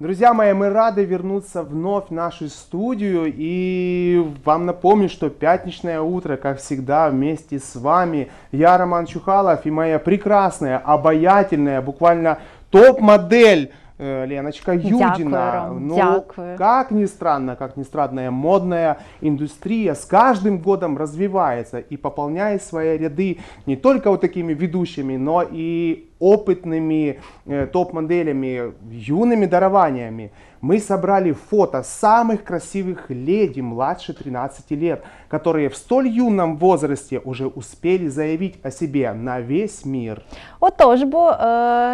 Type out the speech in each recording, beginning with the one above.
Друзья мои, мы рады вернуться вновь в нашу студию и вам напомню, что пятничное утро, как всегда, вместе с вами. Я Роман Чухалов и моя прекрасная, обаятельная, буквально топ-модель э, Леночка Юдина. Ром, Ну, дякую. как ни странно, как ни странно, модная индустрия с каждым годом развивается и пополняет свои ряды не только вот такими ведущими, но и опытными э, топ-моделями, юными дарованиями. Мы собрали фото самых красивых леди младше 13 лет, которые в столь юном возрасте уже успели заявить о себе на весь мир. Отож, бо е,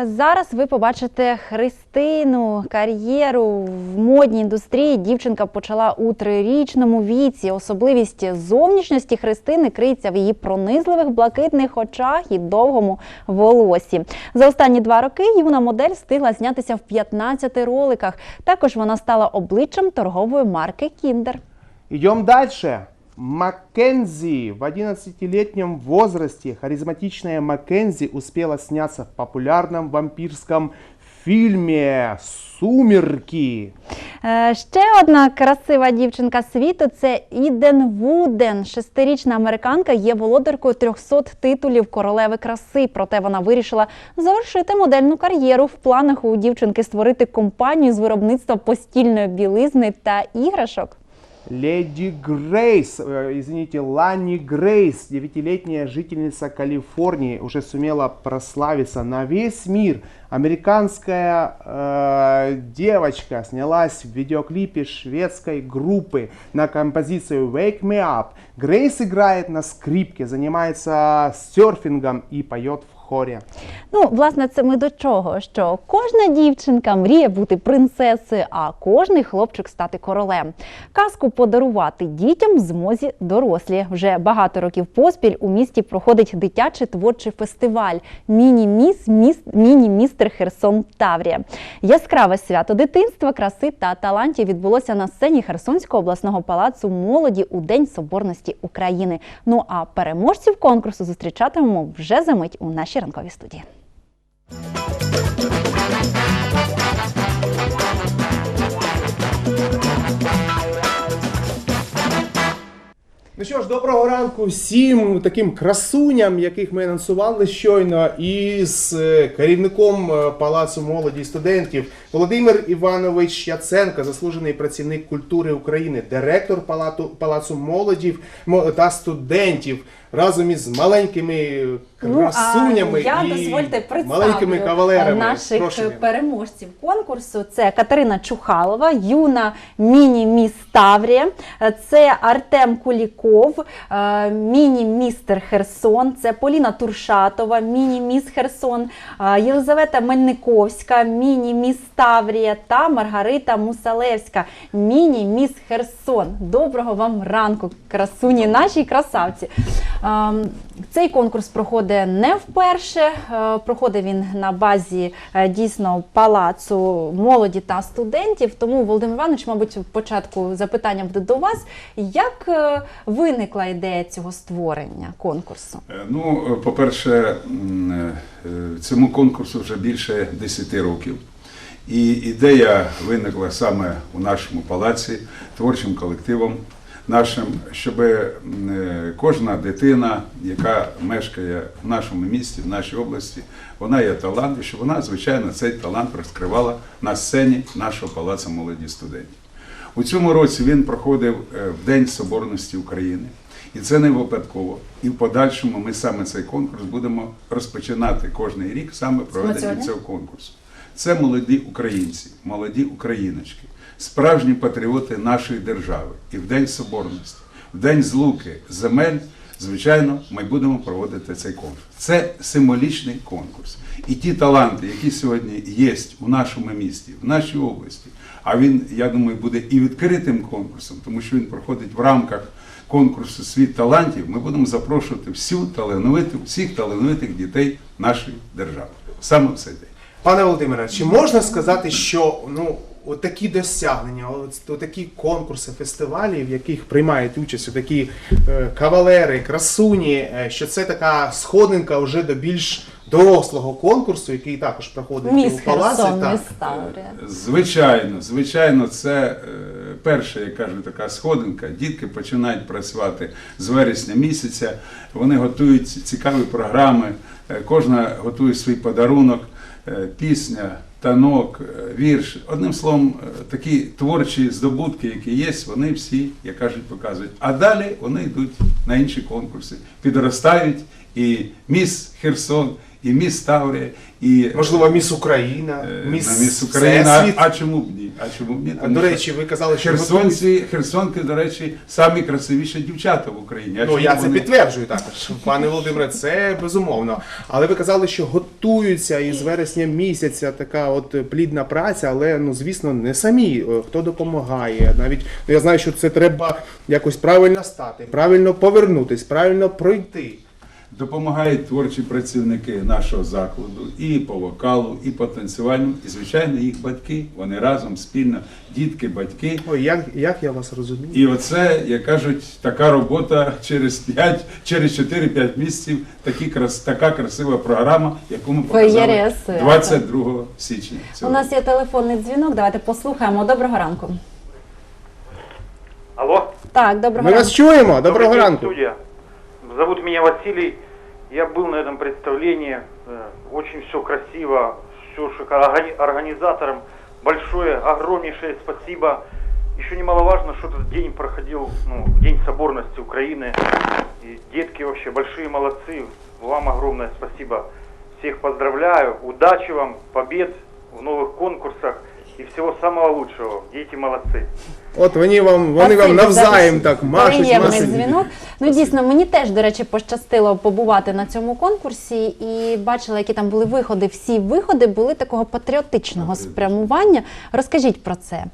зараз ви побачите Христину кар'єру в модній індустрії. Дівчинка почала у трирічному віці. Особливість зовнішності Христини криється в її пронизливих блакитних очах і довгому волосі. За останні два роки юна модель встигла знятися в 15 роликах. Також вона стала обличчям торгової марки Кіндер. Идем дальше. Маккензи в 11-летнем возрасте харизматичная Маккензи успела сняться в популярном вампирском фильме «Сумерки». Е, Ще одна красива дівчинка світу це Іден Вуден. Шестирічна американка є володаркою 300 титулів королеви краси. Проте вона вирішила завершити модельну кар'єру. В планах у дівчинки створити компанію з виробництва постільної білизни та іграшок. Леди Грейс, э, извините, Ланни Грейс, девятилетняя жительница Калифорнии, уже сумела прославиться на весь мир. Американская э, девочка снялась в видеоклипе шведской группы на композицию Wake Me Up. Грейс играет на скрипке, занимается серфингом и поет в хоре. Ну, власне, це ми до чого? Що кожна дівчинка мріє бути принцесою, а кожний хлопчик стати королем. Казку подарувати дітям в змозі дорослі. Вже багато років поспіль у місті проходить дитячий творчий фестиваль Міні-міс міс Міні-містер Херсон Таврія. Яскраве свято дитинства, краси та талантів відбулося на сцені Херсонського обласного палацу молоді у День Соборності України. Ну а переможців конкурсу зустрічатимемо вже за мить у нашій ранковій студії. Ну що ж, доброго ранку всім таким красуням, яких ми анонсували щойно, і з е, керівником е, Палацу молоді і студентів Володимир Іванович Яценко, заслужений працівник культури України, директор Палату, Палацу молоді та студентів, разом із маленькими красунями Ну, я і дозвольте представлю маленькими кавалерами. наших Прошу, переможців конкурсу. Це Катерина Чухалова, юна міні-міс Таврія, це Артем Куліков, е, міні-містер Херсон, це Поліна Туршатова, міні-міс Херсон, е, Єлизавета Мельниковська, міні-міс Таврія та Маргарита Мусалевська, міні-міс Херсон. Доброго вам ранку, красуні наші красавці. Ем, Цей конкурс проходить не вперше. е, Проходить він на базі е, дійсно палацу молоді та студентів. Тому Володимир Іванович, мабуть, початку запитання буде до вас. Як е, виникла ідея цього створення конкурсу? Ну, по-перше, цьому конкурсу вже більше 10 років. І ідея виникла саме у нашому палаці, творчим колективом нашим, щоб кожна дитина, яка мешкає в нашому місті, в нашій області, вона є талант, і щоб вона, звичайно, цей талант розкривала на сцені нашого палацу молоді студентів. У цьому році він проходив е, в День Соборності України. І це не випадково. І в подальшому ми саме цей конкурс будемо розпочинати кожний рік саме проведення цього конкурсу. Це молоді українці, молоді україночки, справжні патріоти нашої держави. І в День Соборності, в День злуки земель, звичайно, ми будемо проводити цей конкурс. Це символічний конкурс. І ті таланти, які сьогодні є у нашому місті, в нашій області, а він, я думаю, буде і відкритим конкурсом, тому що він проходить в рамках конкурсу Світ талантів. Ми будемо запрошувати всю талановиту, всіх талановитих дітей нашої держави. Саме в цей день. Пане Володимире, чи можна сказати, що ну от такі досягнення, от, от такі конкурси, фестивалі, в яких приймають участь такі е, кавалери, красуні, е, що це така сходинка вже до більш дорослого конкурсу, який також проходить Міс у палаці. Херсон, так. міс Таврія. Звичайно, звичайно, це е, перша, як кажуть, така сходинка. Дітки починають працювати з вересня місяця. Вони готують цікаві програми. е, Кожна готує свій подарунок, е, пісня, танок, е, вірш. Одним словом, е, такі творчі здобутки, які є, вони всі, як кажуть, показують. А далі вони йдуть на інші конкурси, підростають і міс Херсон, і міс Таврія, і Можливо, міс Україна, Е, міс, міс Україна. А, Всесвіт. а чому б ні? А чому б ні? Тому до речі, ви казали, що херсонці, херсонки, до речі, самі красивіші дівчата в Україні. А Ну, я це вони- підтверджую також, пане Володимире, це безумовно. Але ви казали, що готуються із вересня місяця така от плідна праця, але ну звісно не самі. Е, Хто допомагає? Навіть ну, я знаю, що це треба якось правильно стати, правильно повернутись, правильно пройти. Допомагають творчі працівники нашого закладу і по вокалу, і по танцювальному, і звичайно їх батьки. Вони разом спільно, дітки, батьки. Ой, як, як я вас розумію? І оце, як кажуть, така робота через 5, через 4-5 місяців, такі крас, така красива програма, яку ми показали 22 січня. У нас є телефонний дзвінок. Давайте послухаємо. Доброго ранку. Алло. Так, доброго Ми ранку. вас чуємо. Доброго Добрый ранку. студия. Зовут меня Василий. Я был на этом представлении. Э, Очень все красиво, все шикарно. Органи- Организаторам большое, огромнейшее спасибо. Еще немаловажно, что этот день проходил, ну, День соборности Украины. И детки вообще большие молодцы. Вам огромное спасибо. Всех поздравляю. Удачи вам, побед в новых конкурсах и всего самого лучшего. Дети молодцы. От вони вам вони вам навзаєм за так машуть. Приємний машуть. дзвінок. Ну дійсно, мені теж, до речі, пощастило побувати на цьому конкурсі і бачила, які там були виходи. Всі виходи були такого патріотичного спрямування. Розкажіть про це.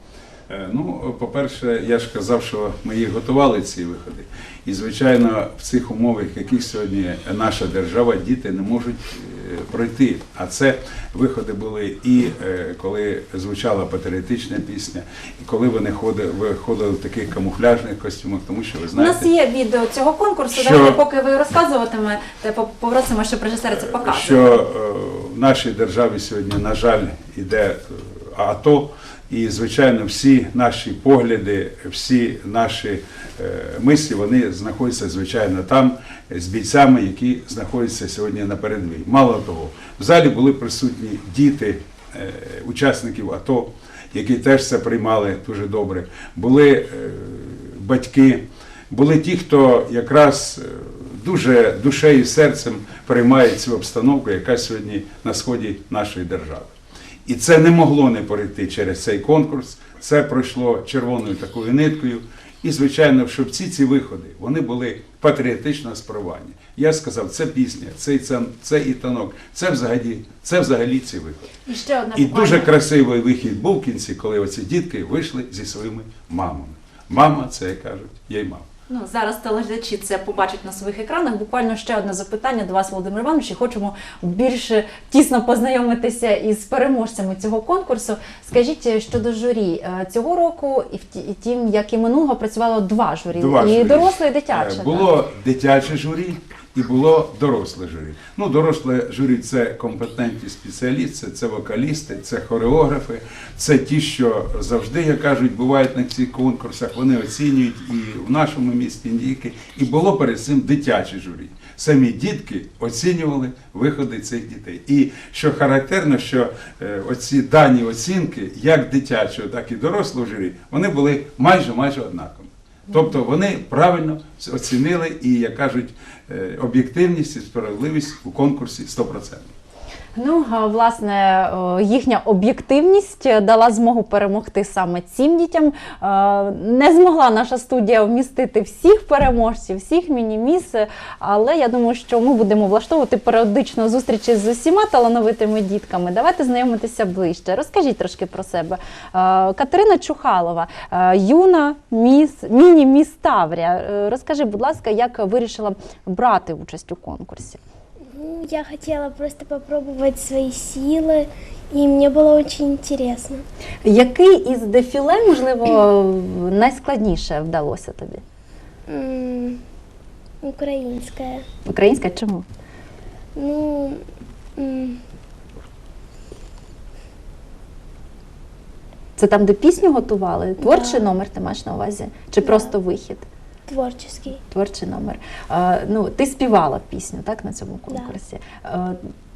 Е, Ну, по-перше, я ж казав, що ми їх готували ці виходи. І, звичайно, в цих умовах, яких сьогодні наша держава, діти не можуть е, пройти. А це виходи були і е, коли звучала патріотична пісня, і коли вони ходили, виходили в таких камуфляжних костюмах, тому що ви знаєте... У нас є відео цього конкурсу. Що- Давайте, поки ви розказуватимете, попросимо, щоб режисер це показує. що е, в нашій державі сьогодні, на жаль, іде е, АТО, і звичайно, всі наші погляди, всі наші е, мислі, вони знаходяться звичайно там з бійцями, які знаходяться сьогодні на передовій. Мало того, в залі були присутні діти е, учасників АТО, які теж це приймали дуже добре. Були е, батьки, були ті, хто якраз дуже душею і серцем приймає цю обстановку, яка сьогодні на сході нашої держави. І це не могло не пройти через цей конкурс. Це пройшло червоною такою ниткою. І, звичайно, що всі ці виходи вони були патріотичного спрямування. Я сказав, це пісня, це, це, це і танок, це взагалі, це взагалі ці виходи. І ще одне І дуже красивий вихід був в кінці, коли оці дітки вийшли зі своїми мамами. Мама, це як кажуть, є й мама. Ну, зараз телеглядачі це побачать на своїх екранах. Буквально ще одне запитання до вас, Володимир Іванович. і Хочемо більше тісно познайомитися із переможцями цього конкурсу. Скажіть е, щодо журі Е, цього року, і і тим, як і минулого, працювало два журі, Два і журі. доросле, і дитяче. Було так? Дитяче журі і було доросле журі. Ну, доросле журі це компетентні спеціалісти, це вокалісти, це хореографи, це ті, що завжди, як кажуть, бувають на цих конкурсах. Вони оцінюють і в нашому місті не. І було перед цим дитяче журі. Самі дітки оцінювали виходи цих дітей. І що характерно, що е, оці дані оцінки, як дитячого, так і дорослого журі, вони були майже майже однакові. Тобто вони правильно оцінили і, як кажуть, об'єктивність і справедливість у конкурсі 100%. Ну, власне, їхня об'єктивність е, дала змогу перемогти саме цим дітям. Е, Не змогла наша студія вмістити всіх переможців, всіх мініміс, е, але я думаю, що ми будемо влаштовувати періодично зустрічі з усіма талановитими дітками. Давайте знайомитися ближче. Розкажіть трошки про себе. Катерина Чухалова, юна міс, міні-міс Таврія. Розкажи, будь ласка, як вирішила брати участь у конкурсі? Ну, я хотела просто попробовать свои силы, и мне было очень интересно. Який із дефіле, можливо, найскладніше вдалося тобі? М, Украинская. Українська чому? Ну, М, Це там, де пісню готували? Творчий Да. номер ти маєш на увазі? Чи Да. просто вихід? Творческий. Творчий номер. Е, ну, ти співала пісню так, на цьому конкурсі. Е,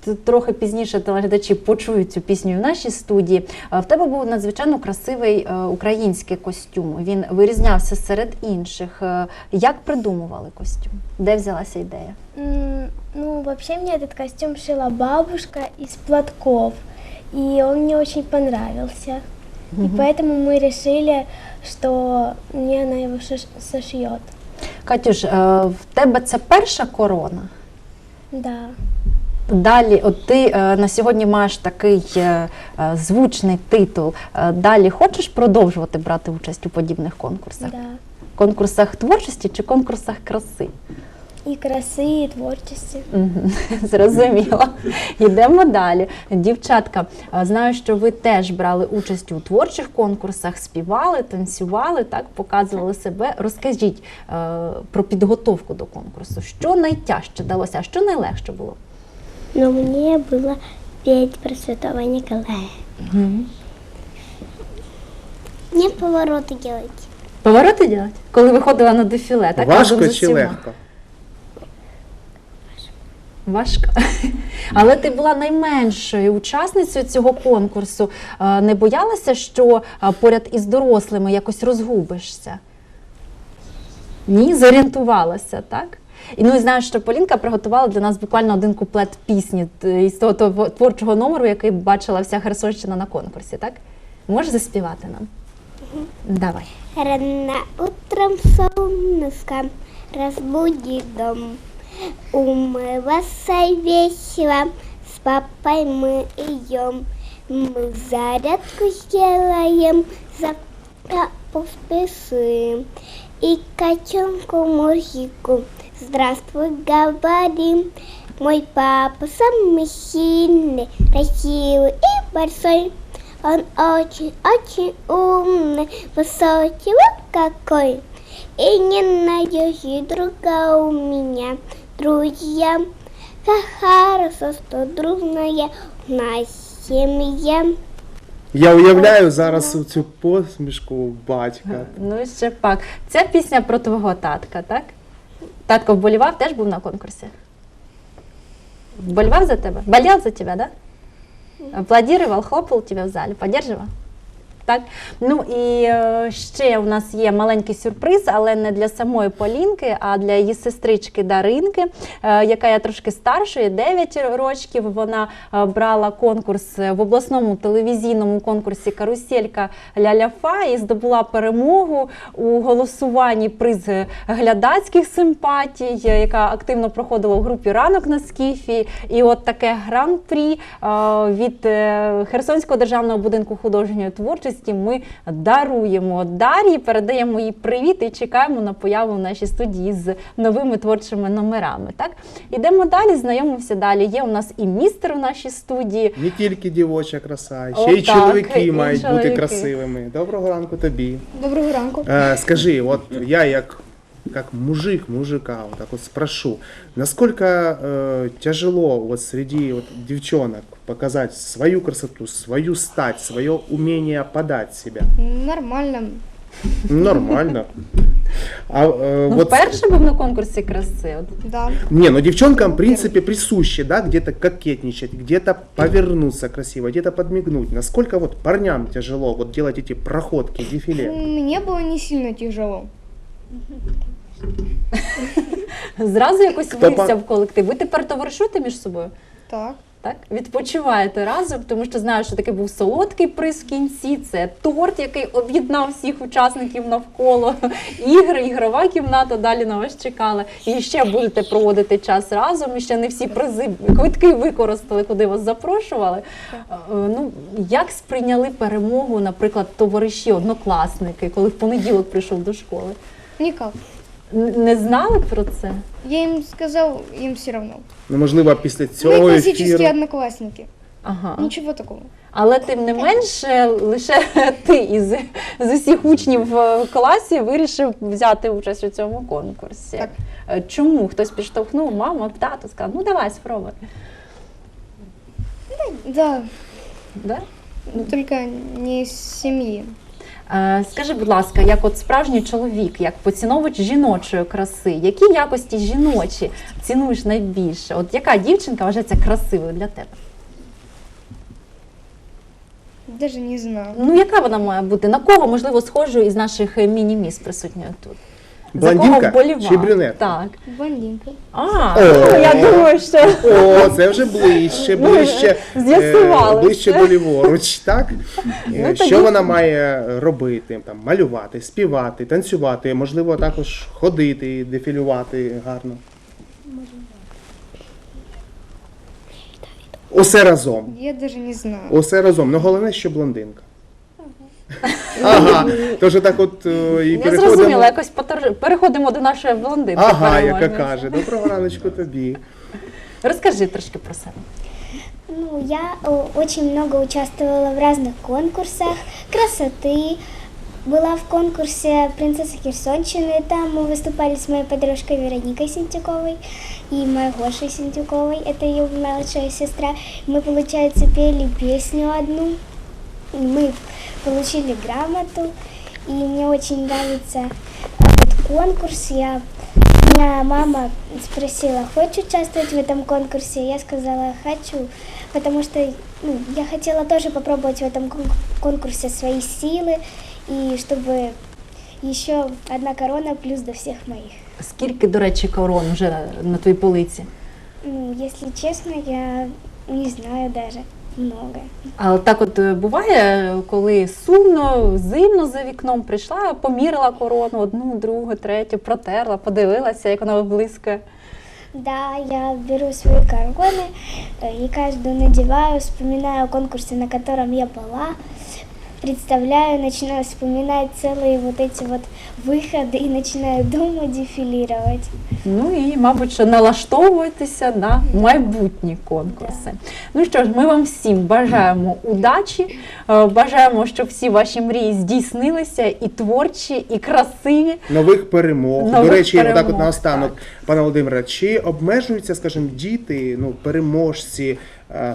т- Трохи пізніше телеглядачі почують цю пісню і в нашій студії. Е, В тебе був надзвичайно красивий е, український костюм. Він вирізнявся серед інших. Е, Як придумували костюм? Де взялася ідея? М, Ну, вообще мне этот костюм шила бабушка из платков. И он мне очень понравился. И поэтому мы решили, что мне она его сошьет. Катюш, е, в тебе це перша корона. Да. Далі, от ти е, на сьогодні маєш такий е, звучний титул. Далі хочеш продовжувати брати участь у подібних конкурсах? Да. Конкурсах творчості чи конкурсах краси? И красы, и творчества. Мгм, Зрозуміло. Йдемо далі. Дівчатка, а, знаю, що ви теж брали участь у творчих конкурсах, співали, танцювали, так, показували себе. Розкажіть е, про підготовку до конкурсу. Що найтяжче далося, а що найлегше було? Но мне было петь про Святого Николая. Мне повороты делать. Повороти делать? Коли виходила на дефіле, так Важко разом з чи усіма? легко? Важко. Але ти була найменшою учасницею цього конкурсу. Е, Не боялася, що е, поряд із дорослими якось розгубишся? Ні, зорієнтувалася, так? І ну і знаю, що Полінка приготувала для нас буквально один куплет пісні т- із того того творчого номеру, який бачила вся Херсонщина на конкурсі, так? Можеш заспівати нам? Давай. Рано утром солнышко разбудит дом. Умываться весело, с папой мы идем. Мы зарядку сделаем, завтра поспешим. И котенку мужику здравствуй говорим. Мой папа самый сильный, красивый и большой. Он очень-очень умный, высокий вот какой. И не найдешь и друга у меня, друзья. Как хорошо, что дружная у нас семья. Я уявляю зараз цю посмішку батька. Ну ще пак. Ця пісня про твого татка, так? Татко вболівав, теж був на конкурсі. Вболівав за тебе? Болел за тебя, да? Аплодировал, хлопал тебя в залі, поддерживал? Так? Ну і е, ще у нас є маленький сюрприз, але не для самої Полінки, а для її сестрички Даринки, е, яка є трошки старшою, 9 років. Вона е, брала конкурс в обласному телевізійному конкурсі Каруселька Ляляфа і здобула перемогу у голосуванні приз глядацьких симпатій, яка активно проходила у групі ранок на скіфі. І от таке гран-прі від Херсонського державного будинку художньої творчості ми даруємо Дар'ї, передаємо їй привіт і чекаємо на появу в нашій студії з новими творчими номерами. Так ідемо далі, знайомимося далі. Є у нас і містер у нашій студії. Не тільки дівоча краса, О, ще й так, чоловіки і мають бути красивими. Доброго ранку тобі. Доброго ранку. Е, скажи, от я як, как мужик мужика, вот так вот спрошу, насколько э, тяжело вот среди вот девчонок показать свою красоту, свою стать, свое умение подать себя? Нормально. Нормально. А, э, Ну, вот, вперше був на конкурсі краси. От Да. не, ну девчонкам, в принципе, присуще, да, где-то кокетничать, где-то повернуться красиво, где-то подмигнуть. Насколько вот парням тяжело вот делать эти проходки, дефиле? Мне было не сильно тяжело. Зразу якось Хто в колектив. Ви тепер товаришуєте між собою? Так. Так, відпочиваєте разом, тому що знаю, що такий був солодкий приз в кінці. Це торт, який об'єднав всіх учасників навколо ігри, ігрова кімната далі на вас чекала. І ще будете проводити час разом. І ще не всі призи квитки використали, куди вас запрошували. Е, Ну як сприйняли перемогу, наприклад, товариші, однокласники, коли в понеділок прийшов до школи? Никак. Н- Не знали про це? Я им сказал, им все равно. Ну, можливо, після Мы цього классические ефіру. одноклассники. Ага. Ничего такого. Але тим не менше, лише ти із з усіх учнів в класі вирішив взяти участь у цьому конкурсі. Так. Е, Чому хтось підштовхнув, мама, тато сказав, ну давай спробуй. Да, Да? но только не из семьи. Е, Скажи, будь ласка, як от справжній чоловік, як поціновувач жіночої краси, які якості жіночі цінуєш найбільше? От яка дівчинка вважається красивою для тебе? Даже не знаю. Ну яка вона має бути? На кого можливо схожою із наших е, міні-міс присутньою тут? Блондинка вболівав? чи брюнетка? Так. Блондинка. А, О. ну, я думаю, що О, це вже ближче, Ну, ближче, з'ясували е, ближче все. до ліворуч, так? Е, Ну, Що тоді- вона має робити? Там, малювати, співати, танцювати, можливо, також ходити, дефілювати гарно. Усе разом. Я даже не знаю. Усе разом. Ну головне, що блондинка. Ага. Тож так от е, і я переходимо. зрозуміла, якось потор- переходимо до нашої блондинки. Ага, яка переможниці. каже. Доброго раночку тобі. Розкажи трошки про себе. Ну, я о, очень много участвовала в разных конкурсах красоты. Была в конкурсе «Принцесса Херсонщины». Там мы выступали с моей подружкой Вероникой Сентюковой и моей Гошей Сентюковой. Это ее младшая сестра. Мы, получается, пели песню одну. И Мы получили грамоту. И мне очень нравится этот конкурс. Я меня мама спросила, хочешь участвовать в этом конкурсе? Я сказала, хочу, потому что ну, я хотела тоже попробовать в этом кон- конкурсе свои силы, и чтобы еще одна корона плюс до всех моих. Скільки, до речі, корон вже на твоїй полиці? Ну, если честно, я не знаю даже много. А так от е, буває, коли сумно, зимно за вікном прийшла, помірила корону, одну, другу, третю, протерла, подивилася, як вона виблискує. Да, я беру свои короны э, и каждую надеваю, вспоминаю о конкурсе, на котором я была, представляю, начинаю вспоминать целые вот эти вот выходы и начинаю дома дефилировать. Ну і, мабуть, що налаштовуватися на майбутні конкурси. Ну що ж, ми вам всім бажаємо удачі, е, бажаємо, щоб всі ваші мрії здійснилися, і творчі, і красиві. Нових перемог. Нових До речі, перемог, так от наостанок, пане Володимире, чи обмежуються, скажімо, діти, ну, переможці е,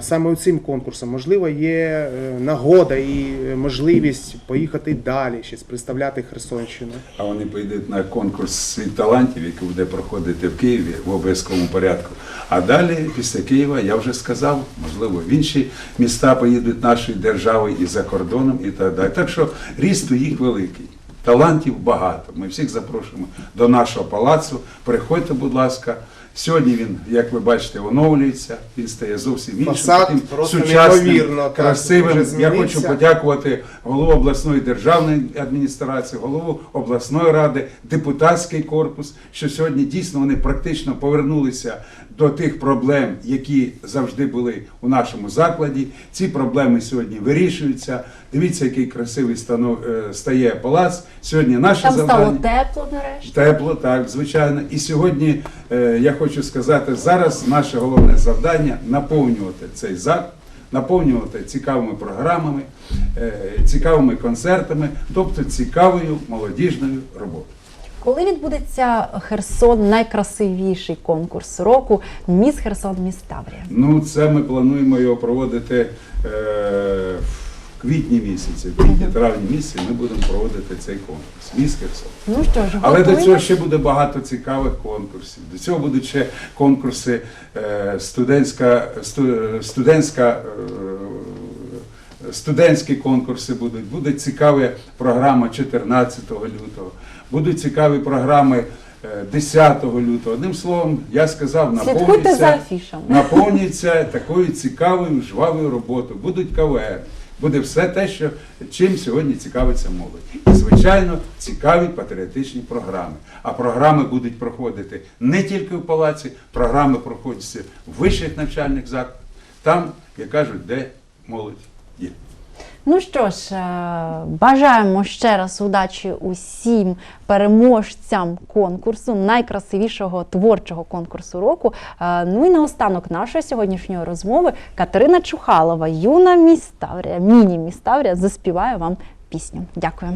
Саме цим конкурсом? Можливо, є е, нагода і е, можливість поїхати далі, ще представляти Херсонщину. А вони поїдуть на конкурс світ талантів, який буде проходити в Києві в обов'язковому порядку. А далі, після Києва, я вже сказав, можливо, в інші міста поїдуть нашої держави і за кордоном, і так далі. Так що ріст у їх великий. Талантів багато. Ми всіх запрошуємо до нашого палацу. Приходьте, будь ласка. Сьогодні він, як ви бачите, оновлюється. Він стає зовсім іншим, Фасад таким сучасним, красивим. Я хочу подякувати голову обласної державної адміністрації, голову обласної ради, депутатський корпус, що сьогодні дійсно вони практично повернулися до тих проблем, які завжди були у нашому закладі. Ці проблеми сьогодні вирішуються. Дивіться, який красивий станов, е, стає палац. Сьогодні наше Там завдання. стало тепло нарешті. Тепло, так, звичайно. І сьогодні е, я хочу сказати, зараз наше головне завдання наповнювати цей заклад, наповнювати цікавими програмами, е, цікавими концертами, тобто цікавою молодіжною роботою. Коли відбудеться Херсон найкрасивіший конкурс року Міс Херсон Міс Таврія? Ну, це ми плануємо його проводити е, в квітні місяці, квітні-травні місяці ми будемо проводити цей конкурс. Міс Херсон. Ну що ж, Але до цього ще буде багато цікавих конкурсів. До цього будуть ще конкурси е, студентська, сту- студентська, е, студентські конкурси будуть. Буде цікава програма 14 лютого, будуть цікаві програми е, 10 лютого. Одним словом, я сказав, наповнюється, наповнюється такою цікавою, жвавою роботою. Будуть КВР. Буде все те, що чим сьогодні цікавиться молодь. І, звичайно, цікаві патріотичні програми. А програми будуть проходити не тільки в палаці, програми проходяться в вищих навчальних закладах, там, як кажуть, де молодь є. Ну що ж, е, бажаємо ще раз удачі усім переможцям конкурсу, найкрасивішого творчого конкурсу року. Е, Ну і наостанок нашої сьогоднішньої розмови Катерина Чухалова, юна міставрія, міні-міставрія, заспіває вам пісню. Дякую.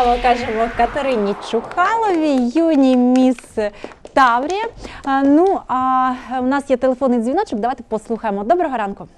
Браво, кажемо Катерині Чухаловій, юній міс Таврія. А, Ну а у нас є телефонний дзвіночок. Давайте послухаємо. Доброго ранку.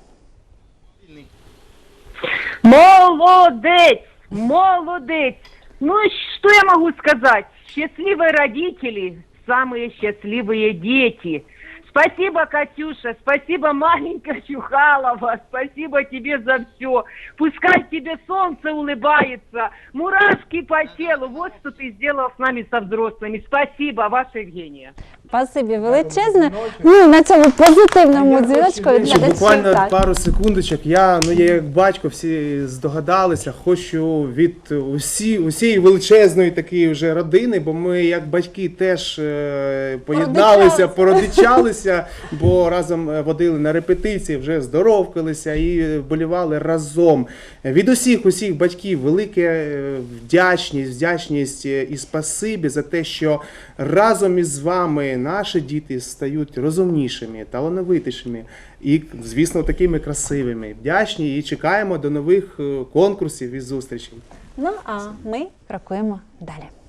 Молодец! Молодец! Ну, и что я могу сказать? Счастливые родители, самые счастливые дети. Спасибо, Катюша, спасибо, маленькая Чухалова, спасибо тебе за все. Пускай тебе солнце улыбается, мурашки по телу. Вот что ты сделал с нами, со взрослыми. Спасибо, ваша Евгения. Спасибі величезне. Ну на цьому позитивному дзвіночку від глядачів. буквально так. пару секундочок. Я, ну я як батько, всі здогадалися, хочу від усі, усієї величезної такої вже родини, бо ми як батьки теж е, поєдналися, породичалися, бо разом е, водили на репетиції, вже здоровкалися і вболівали разом. Від усіх усіх батьків велике е, вдячність, вдячність е, і спасибі за те, що разом із вами наші діти стають розумнішими, талановитішими і, звісно, такими красивими. Вдячні і чекаємо до нових е, конкурсів і зустрічей. Ну а ми крокуємо далі.